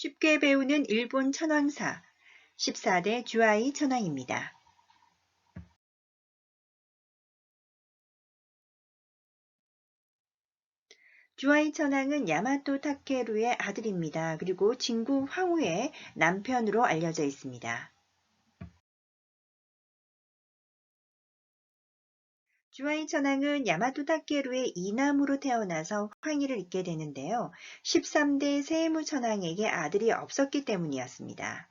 쉽게 배우는 일본 천황사 14대 주아이 천황입니다. 주아이 천황은 야마토 타케루의 아들입니다. 그리고 진구 황후의 남편으로 알려져 있습니다. 주아이 천황은 야마토 타케루의 이남으로 태어나서 황위를 잇게 되는데요. 13대 세무 천황에게 아들이 없었기 때문이었습니다.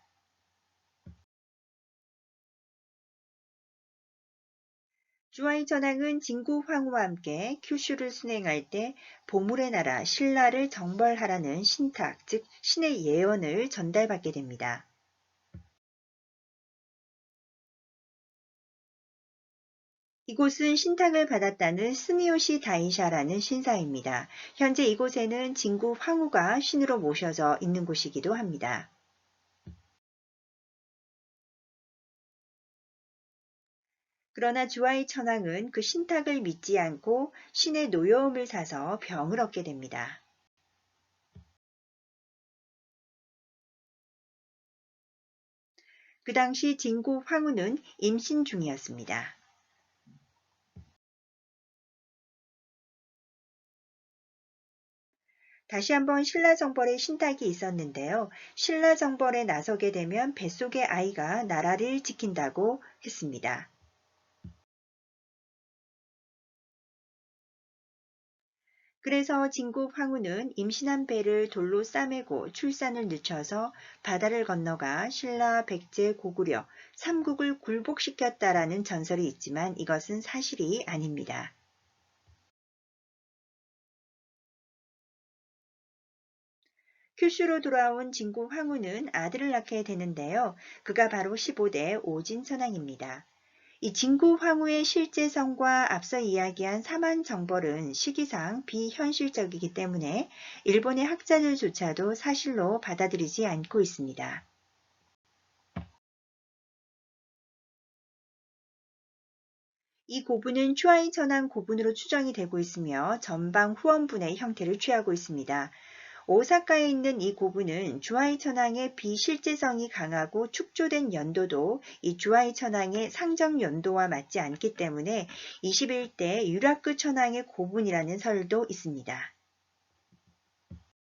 주아이 천황은 진구 황후와 함께 큐슈를 순행할 때 보물의 나라 신라를 정벌하라는 신탁, 즉 신의 예언을 전달받게 됩니다. 이곳은 신탁을 받았다는 스미요시 다이샤라는 신사입니다. 현재 이곳에는 진구 황후가 신으로 모셔져 있는 곳이기도 합니다. 그러나 주아이 천황은 그 신탁을 믿지 않고 신의 노여움을 사서 병을 얻게 됩니다. 그 당시 진구 황후는 임신 중이었습니다. 다시 한번 신라정벌의 신탁이 있었는데요. 신라정벌에 나서게 되면 뱃속의 아이가 나라를 지킨다고 했습니다. 그래서 진국 황후는 임신한 배를 돌로 싸매고 출산을 늦춰서 바다를 건너가 신라, 백제, 고구려, 삼국을 굴복시켰다라는 전설이 있지만 이것은 사실이 아닙니다. 큐슈로 돌아온 진구 황후는 아들을 낳게 되는데요. 그가 바로 15대 오진천왕입니다. 이 진구 황후의 실제 성과 앞서 이야기한 사만 정벌은 시기상 비현실적이기 때문에 일본의 학자들조차도 사실로 받아들이지 않고 있습니다. 이 고분은 추아이 천왕 고분으로 추정이 되고 있으며 전방 후원분의 형태를 취하고 있습니다. 오사카에 있는 이 고분은 주아이 천왕의 비실제성이 강하고 축조된 연도도 이 주아이 천왕의 상정 연도와 맞지 않기 때문에 21대 유라크 천왕의 고분이라는 설도 있습니다.